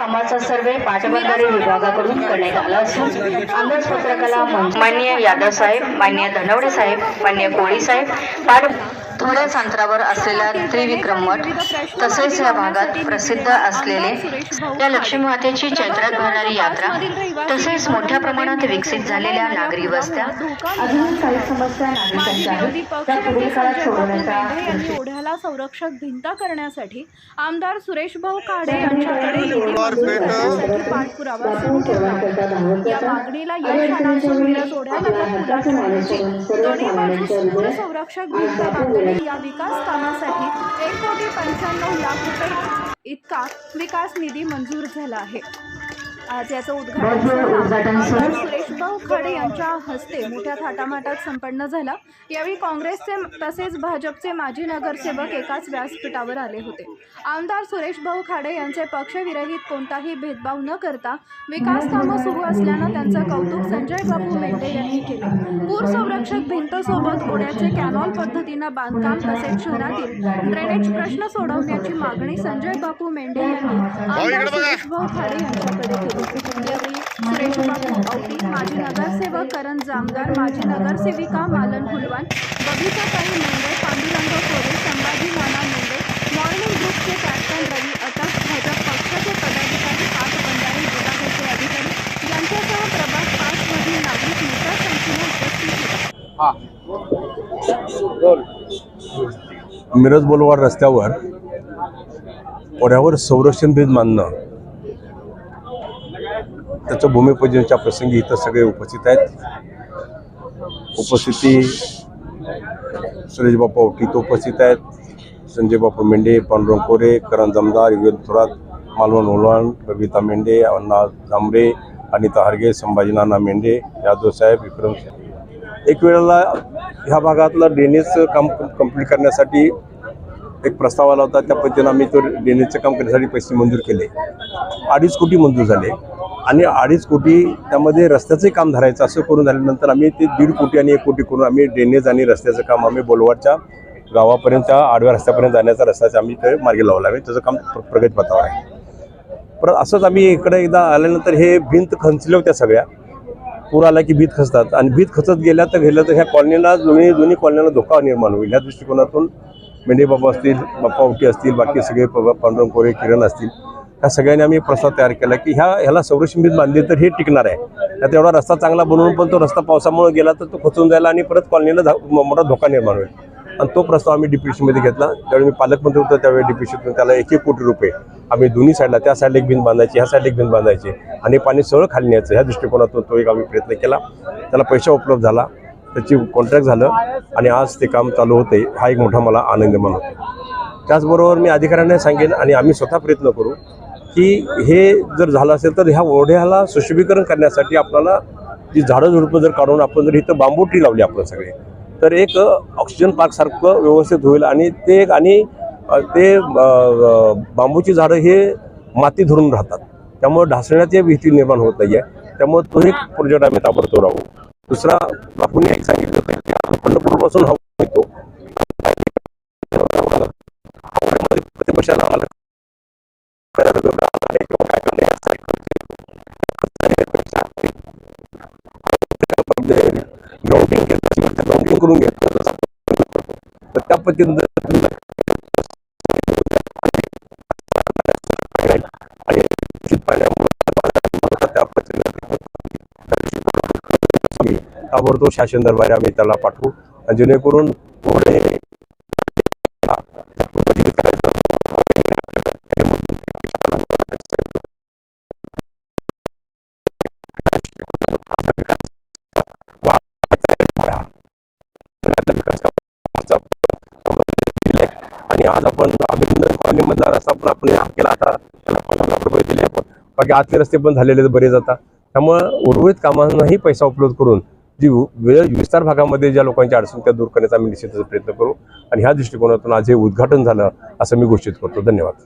पाटबंधारे विभागाकडून करण्यात आला असून आमदार पत्रकाला मंच- माननीय यादव साहेब माननीय धनवडे साहेब माननीय कोळी साहेब पाट थोड्याच अंतरावर असलेला त्रिविक्रम मठ तसेच या भागात प्रसिद्ध असलेले या लक्ष्मी मातेची चैत्रात भरणारी यात्रा तसेच मोठ्या प्रमाणात विकसित झालेल्या नागरी वस्त्या अजून काही समस्या नागरिकांच्या विरोधी आहेत त्या पुढील काळात पक्षनेते सोडवण्याचा संजय यांनी ओढ्याला संरक्षक भिंत करण्यासाठी आमदार सुरेश भाऊ खाडे यांच्याकडे पाठपुरावा सुरू. या मागणीला यश ओढ्याला दोन्ही पूर संरक्षक भिंत या विकास कामासाठी एक कोटी पंच्याण्णव लाख रुपये इतका विकास निधी मंजूर झाला आहे. आज याचं उद्घाटन भव्य उद्घाटन आमदार सोहळा. सुरेश भाऊ खाडे यांच्या हस्ते मोठ्या थाटामाटात संपन्न झाला. यावेळी काँग्रेसचे तसेच भाजपचे माजी नगरसेवक एकाच व्यासपीठावर आले होते. आमदार सुरेश भाऊ खाडे यांचे पक्षविरहित कोणताही भेदभाव न करता विकास कामं सुरू असल्यानं त्यांचं कौतुक संजय बाबू मेंढे यांनी केले. पूर संरक्षक भिंतसोबत ओढ्याचे कॅनॉल पद्धतीनं बांधकाम तसेच शहरातील ड्रेनेज प्रश्न सोडवण्याची मागणी संजय बापू मेंढे यांनी आमदार सुरेश भाऊ खाडे यांच्याकडे केली. यावेळी सुरेश औटी माजी नगरसेवक करण जामदार माजी नगरसेविका मालन हुलवान बबिताताई मेंढे पांडुरंग कोरे संभाजी नाना मेंढे मॉर्निंग ग्रुपचे कॅप्टन रवी अटक भाजप पक्षाचे पदाधिकारी पाच बंधारे विभागाचे अधिकारी यांच्यासह प्रभाग पाच मधील नागरिक मोठ्या संख्येने उपस्थित मिरज बोलवाड रस्त्यावर ओढ्यावर संरक्षण भिंत मानणं त्याचं भूमिपूजनच्या प्रसंगी इथं सगळे उपस्थित आहेत. उपस्थिती सुरेशबापा उटीत उपस्थित आहेत. संजय बापू मेंढे पांडुरंग कोरे करण जमदार युगल थोरात मालवण ओलवाण बबिता मेंढे अण्णा जांभरे अनिता हरगे संभाजी नाना मेंढे यादव साहेब विक्रम एक वेळेला ह्या भागातलं ड्रेनेजचं काम कंप्लीट करण्यासाठी एक प्रस्ताव आला होता. त्या पद्धतीनं आम्ही तो ड्रेनेजचं काम करण्यासाठी पैसे मंजूर केले. अडीच कोटी मंजूर झाले. आणि अडीच कोटी त्यामध्ये रस्त्याचंही काम धरायचं असं करून झाल्यानंतर आम्ही ते दीड कोटी आणि एक कोटी करून आम्ही ड्रेनेज आणि रस्त्याचं काम आम्ही बोलवाडच्या गावापर्यंत आडव्या रस्त्यापर्यंत जाण्याचा रस्त्याचं आम्ही ते मार्गी लावला आहे. त्याचं काम प्रगत प्रगतीपथावर आहे. परत असंच आम्ही इकडे एकदा आल्यानंतर हे भिंत खंचल्या होत्या सगळ्या. पूर आला की भीत खचतात. आणि भीत खचत गेल्या तर गेलं तर ह्या कॉलनीला दोन्ही दोन्ही कॉलनीला धोका निर्माण होईल. या दृष्टिकोनातून मेंढे बाबा असतील बाप्पा उटी असतील बाकी सगळे प- पांडुरंग कोरे किरण असतील. ह्या सगळ्यांनी आम्ही प्रस्ताव तयार केला की ह्या ह्याला संरक्षण बांधली तर हे टिकणार आहे. त्यात एवढा रस्ता चांगला बनवून पण तो रस्ता पावसामुळे गेला तर तो खचून जायला आणि परत कॉलनीला धा- मोठा धोका निर्माण होईल. आणि तो प्रस्ताव आम्ही मध्ये घेतला. त्यावेळी मी पालकमंत्री होतो त्यावेळी डिप्युटीतून त्याला एक एक कोटी रुपये आम्ही दोन्ही साईडला त्या साईडला एक भिंत बांधायची ह्या साईडला एक भिंत बांधायची आणि पाणी सरळ खाली न्यायचं. ह्या दृष्टिकोनातून तो एक आम्ही प्रयत्न केला. त्याला पैसा उपलब्ध झाला. त्याची कॉन्ट्रॅक्ट झालं आणि आज ते काम चालू होते. हा एक मोठा मला आनंद मान होतो त्याचबरोबर मी अधिकाऱ्यांना सांगेन आणि आम्ही स्वतः प्रयत्न करू की हे जर झालं असेल तर ह्या ओढ्याला सुशोभीकरण करण्यासाठी आपल्याला जी झाडं झुडपं जर काढून आपण जर इथं बांबू ट्री लावली आपण सगळे तर एक ऑक्सिजन पार्क सारखं व्यवस्थित होईल आणि ते एक आणि ते बांबूची झाडं हे माती धरून राहतात. त्यामुळे ढासण्याची भीती निर्माण होत नाही आहे त्यामुळे तो एक प्रोजेक्ट आम्ही ताबडतोब राहू. दुसरा आपण एक सांगितलं पंढरपूरपासून हवा येतो प्रतिपक्षाला आम्हाला ग्राउंडिंग घेतलं ग्राउंडिंग करून घेतलं तर त्या पद्धतीनं त्या पद्धतीनं ताबडतोब शासन दरबारी आम्ही त्याला पाठवू. आणि जेणेकरून पुढे आणि आज आपण अभिनंदन कॉलनीमधला रस्ता पण आपण हा केला आता. त्याला पन्नास लाख रुपये दिले आपण. बाकी आतले रस्ते पण झालेले बरेच आता. त्यामुळं उर्वरित कामांनाही पैसा उपलब्ध करून जी वेळ विस्तार भागामध्ये ज्या लोकांची अडचण त्या दूर करण्याचा आम्ही निश्चितच प्रयत्न करू. आणि ह्या दृष्टिकोनातून आज हे उद्घाटन झालं असं मी घोषित करतो. धन्यवाद.